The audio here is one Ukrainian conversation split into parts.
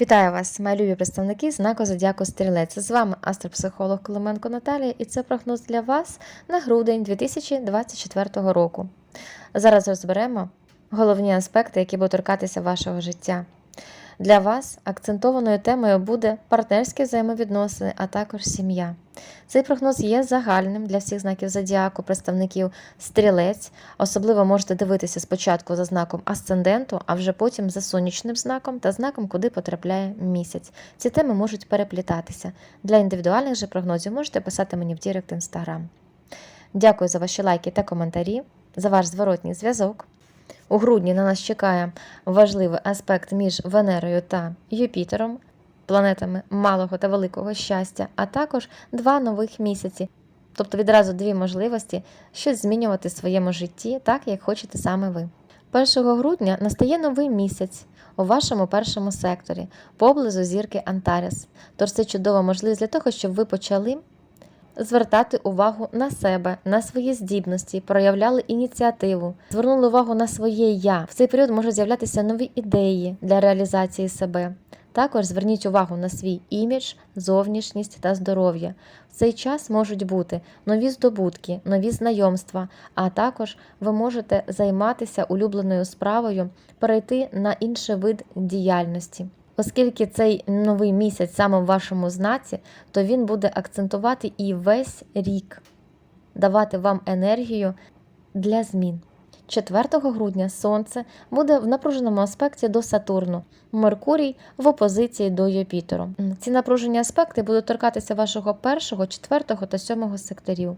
Вітаю вас, мої любі представники знаку Зодіаку Стрілець. З вами астропсихолог Коломенко Наталія, і це прогноз для вас на грудень 2024 року. Зараз розберемо головні аспекти, які будуть торкатися вашого життя. Для вас акцентованою темою буде партнерські взаємовідносини, а також сім'я. Цей прогноз є загальним для всіх знаків зодіаку, представників стрілець. Особливо можете дивитися спочатку за знаком асценденту, а вже потім за сонячним знаком та знаком, куди потрапляє місяць. Ці теми можуть переплітатися. Для індивідуальних же прогнозів можете писати мені в Дірект Інстаграм. Дякую за ваші лайки та коментарі, за ваш зворотній зв'язок. У грудні на нас чекає важливий аспект між Венерою та Юпітером, планетами малого та великого щастя, а також два нових місяці, тобто відразу дві можливості щось змінювати в своєму житті, так як хочете саме ви. 1 грудня настає новий місяць у вашому першому секторі поблизу зірки Антаріс. Тож це чудова можливість для того, щоб ви почали звертати увагу на себе, на свої здібності, проявляли ініціативу, звернули увагу на своє я. В цей період можуть з'являтися нові ідеї для реалізації себе. Також зверніть увагу на свій імідж, зовнішність та здоров'я. В цей час можуть бути нові здобутки, нові знайомства, а також ви можете займатися улюбленою справою, перейти на інший вид діяльності. Оскільки цей новий місяць саме в вашому знаці, то він буде акцентувати і весь рік, давати вам енергію для змін. 4 грудня Сонце буде в напруженому аспекті до Сатурну, Меркурій в опозиції до Юпітеру. Ці напружені аспекти будуть торкатися вашого першого, четвертого та сьомого секторів.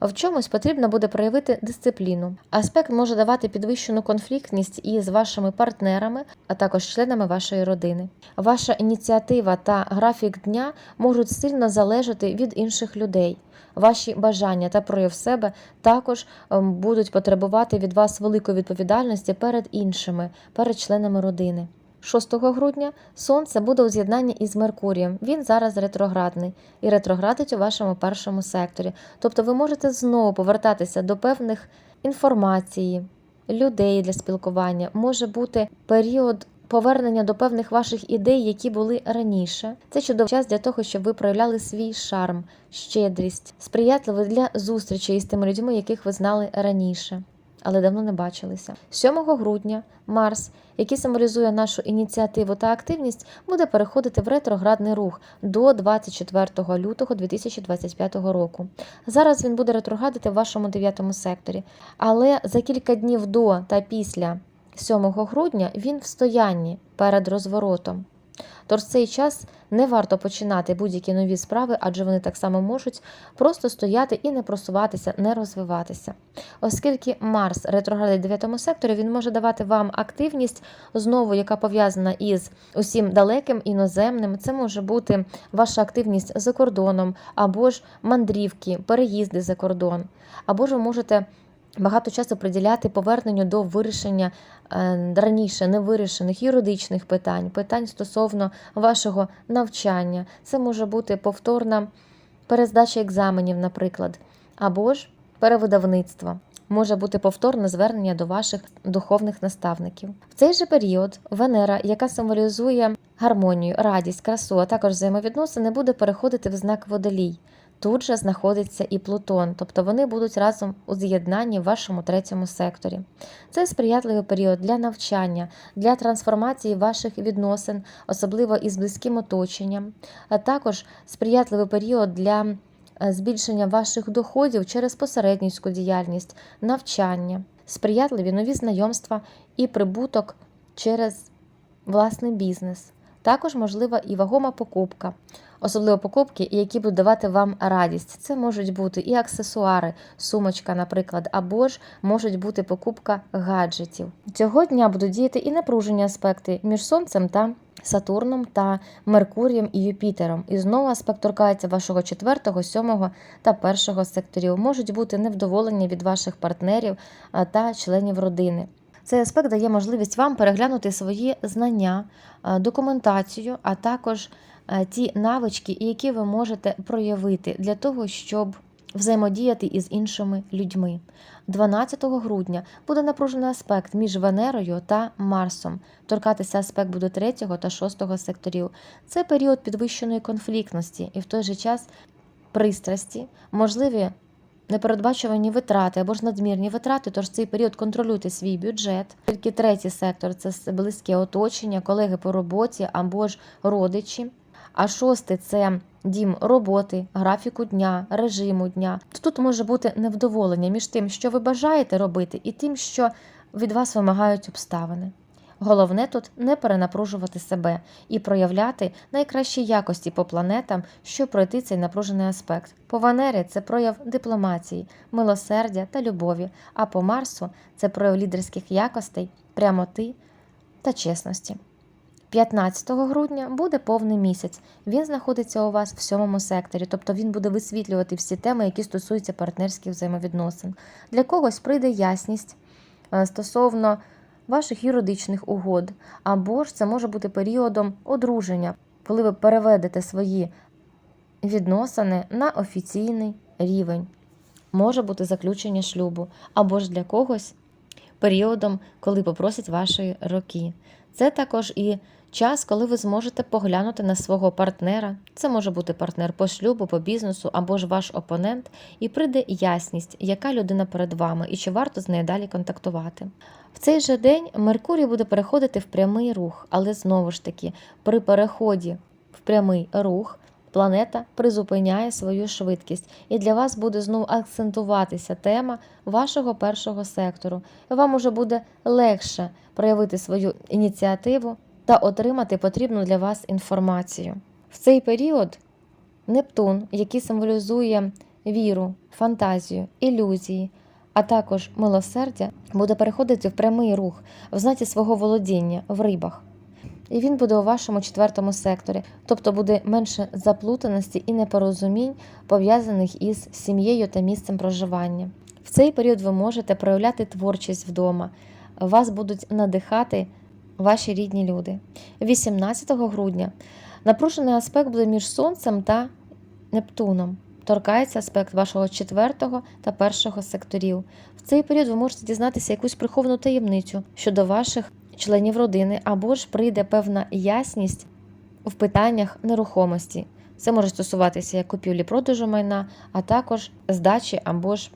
В чомусь потрібно буде проявити дисципліну. Аспект може давати підвищену конфліктність із вашими партнерами, а також членами вашої родини. Ваша ініціатива та графік дня можуть сильно залежати від інших людей. Ваші бажання та прояв себе також ем, будуть потребувати від вас великої відповідальності перед іншими, перед членами родини. 6 грудня Сонце буде у з'єднанні із Меркурієм. Він зараз ретроградний і ретроградить у вашому першому секторі. Тобто ви можете знову повертатися до певних інформації, людей для спілкування. Може бути період повернення до певних ваших ідей, які були раніше. Це чудовий час для того, щоб ви проявляли свій шарм, щедрість, сприятливий для зустрічі із тими людьми, яких ви знали раніше. Але давно не бачилися. 7 грудня Марс, який символізує нашу ініціативу та активність, буде переходити в ретроградний рух до 24 лютого 2025 року. Зараз він буде ретроградити в вашому 9 секторі, але за кілька днів до та після 7 грудня він в стоянні перед розворотом. Тож в цей час не варто починати будь-які нові справи, адже вони так само можуть просто стояти і не просуватися, не розвиватися. Оскільки Марс ретроградить в 9 секторі, він може давати вам активність, знову, яка пов'язана із усім далеким іноземним. Це може бути ваша активність за кордоном, або ж мандрівки, переїзди за кордон, або ж ви можете. Багато часу приділяти поверненню до вирішення е, раніше невирішених юридичних питань, питань стосовно вашого навчання. Це може бути повторна перездача екзаменів, наприклад, або ж перевидавництво. Може бути повторне звернення до ваших духовних наставників. В цей же період Венера, яка символізує гармонію, радість, красу, а також взаємовідносини, буде переходити в знак водолій. Тут же знаходиться і Плутон, тобто вони будуть разом у з'єднанні в вашому третьому секторі. Це сприятливий період для навчання, для трансформації ваших відносин, особливо із близьким оточенням, а також сприятливий період для е, збільшення ваших доходів через посередницьку діяльність, навчання, сприятливі нові знайомства і прибуток через власний бізнес. Також можлива і вагома покупка, особливо покупки, які будуть давати вам радість. Це можуть бути і аксесуари, сумочка, наприклад, або ж можуть бути покупка гаджетів. Цього дня будуть діяти і напружені аспекти між сонцем та Сатурном та Меркурієм і Юпітером. І знову аспект торкається вашого 4, 7 та 1 секторів. Можуть бути невдоволення від ваших партнерів та членів родини. Цей аспект дає можливість вам переглянути свої знання, е, документацію, а також е, ті навички, які ви можете проявити для того, щоб взаємодіяти із іншими людьми. 12 грудня буде напружений аспект між Венерою та Марсом. Торкатися аспект буде 3 та 6 секторів. Це період підвищеної конфліктності і в той же час пристрасті, можливі непередбачувані витрати або ж надмірні витрати, тож цей період контролюйте свій бюджет. Тільки третій сектор це близьке оточення, колеги по роботі або ж родичі. А шостий це дім роботи, графіку дня, режиму дня. Тут може бути невдоволення між тим, що ви бажаєте робити, і тим, що від вас вимагають обставини. Головне тут не перенапружувати себе і проявляти найкращі якості по планетам, щоб пройти цей напружений аспект. По Венері це прояв дипломатії, милосердя та любові, а по Марсу це прояв лідерських якостей, прямоти та чесності. 15 грудня буде повний місяць. Він знаходиться у вас в сьомому секторі, тобто він буде висвітлювати всі теми, які стосуються партнерських взаємовідносин. Для когось прийде ясність е, стосовно ваших юридичних угод, або ж це може бути періодом одруження, коли ви переведете свої відносини на офіційний рівень. Може бути заключення шлюбу, або ж для когось періодом, коли попросять ваші роки. Це також і час, коли ви зможете поглянути на свого партнера. Це може бути партнер по шлюбу, по бізнесу або ж ваш опонент, і прийде ясність, яка людина перед вами і чи варто з нею далі контактувати. В цей же день Меркурій буде переходити в прямий рух, але знову ж таки, при переході в прямий рух. Планета призупиняє свою швидкість, і для вас буде знову акцентуватися тема вашого першого сектору. Вам уже буде легше проявити свою ініціативу та отримати потрібну для вас інформацію. В цей період Нептун, який символізує віру, фантазію, ілюзії, а також милосердя, буде переходити в прямий рух в знаті свого володіння в рибах. І він буде у вашому четвертому секторі, тобто буде менше заплутаності і непорозумінь, пов'язаних із сім'єю та місцем проживання. В цей період ви можете проявляти творчість вдома, вас будуть надихати ваші рідні люди. 18 грудня напружений аспект буде між Сонцем та Нептуном. Торкається аспект вашого четвертого та першого секторів. В цей період ви можете дізнатися якусь приховану таємницю щодо ваших членів родини, або ж прийде певна ясність в питаннях нерухомості. Це може стосуватися як купівлі-продажу майна, а також здачі або ж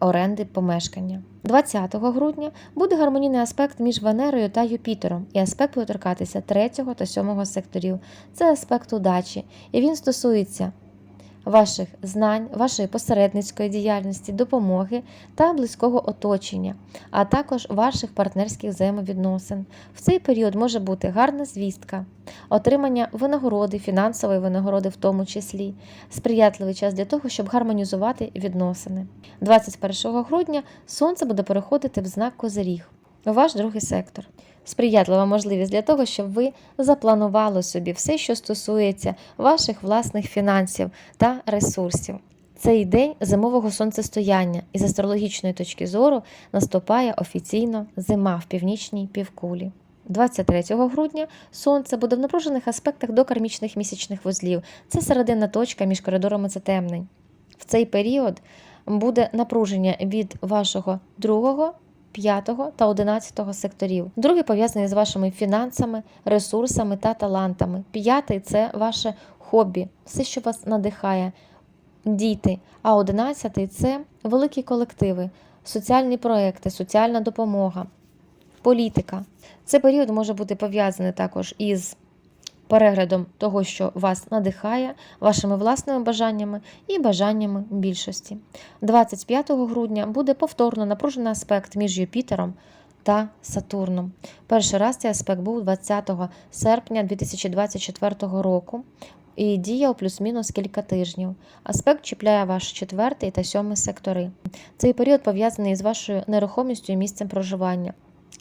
оренди помешкання. 20 грудня буде гармонійний аспект між Венерою та Юпітером, і аспект буде торкатися 3 та 7 секторів. Це аспект удачі, і він стосується ваших знань, вашої посередницької діяльності, допомоги та близького оточення, а також ваших партнерських взаємовідносин. В цей період може бути гарна звістка, отримання винагороди, фінансової винагороди, в тому числі, сприятливий час для того, щоб гармонізувати відносини. 21 грудня сонце буде переходити в знак Козиріг, ваш другий сектор сприятлива можливість для того, щоб ви запланували собі все, що стосується ваших власних фінансів та ресурсів. Цей день зимового сонцестояння із астрологічної точки зору наступає офіційно зима в північній півкулі. 23 грудня сонце буде в напружених аспектах до кармічних місячних вузлів. Це середина точка між коридорами затемнень. В цей період буде напруження від вашого другого 5 та 11 секторів. Другий пов'язаний з вашими фінансами, ресурсами та талантами. П'ятий це ваше хобі, все, що вас надихає, діти. А одинадцятий це великі колективи, соціальні проекти, соціальна допомога, політика. Цей період може бути пов'язаний також із переглядом того, що вас надихає, вашими власними бажаннями і бажаннями більшості. 25 грудня буде повторно напружений аспект між Юпітером та Сатурном. Перший раз цей аспект був 20 серпня 2024 року. І діяв плюс-мінус кілька тижнів. Аспект чіпляє ваш четвертий та сьомий сектори. Цей період пов'язаний з вашою нерухомістю і місцем проживання.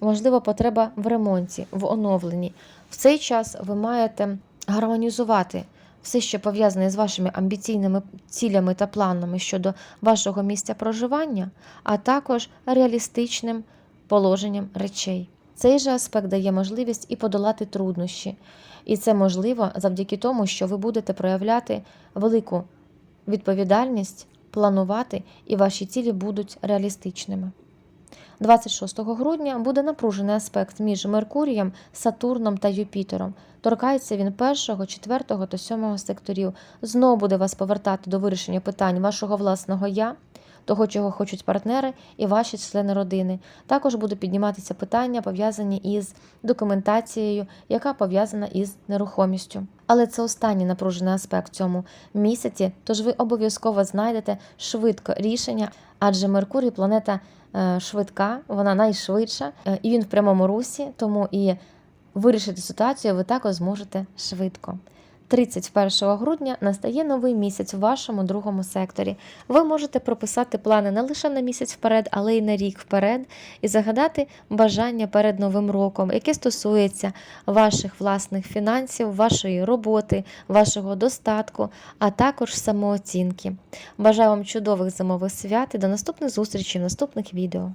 Можливо, потреба в ремонті, в оновленні. В цей час ви маєте гармонізувати все, що пов'язане з вашими амбіційними цілями та планами щодо вашого місця проживання, а також реалістичним положенням речей. Цей же аспект дає можливість і подолати труднощі, і це можливо завдяки тому, що ви будете проявляти велику відповідальність планувати, і ваші цілі будуть реалістичними. 26 грудня буде напружений аспект між Меркурієм, Сатурном та Юпітером. Торкається він 1, 4 та 7 секторів. Знову буде вас повертати до вирішення питань вашого власного я, того, чого хочуть партнери і ваші члени родини. Також буде підніматися питання, пов'язані із документацією, яка пов'язана із нерухомістю. Але це останній напружений аспект цьому місяці, тож ви обов'язково знайдете швидко рішення, адже Меркурій планета швидка, вона найшвидша, е, і він в прямому русі, тому і вирішити ситуацію ви також зможете швидко. 31 грудня настає новий місяць в вашому другому секторі. Ви можете прописати плани не лише на місяць вперед, але й на рік вперед, і загадати бажання перед новим роком, яке стосується ваших власних фінансів, вашої роботи, вашого достатку, а також самооцінки. Бажаю вам чудових зимових свят і до наступних зустрічей в наступних відео.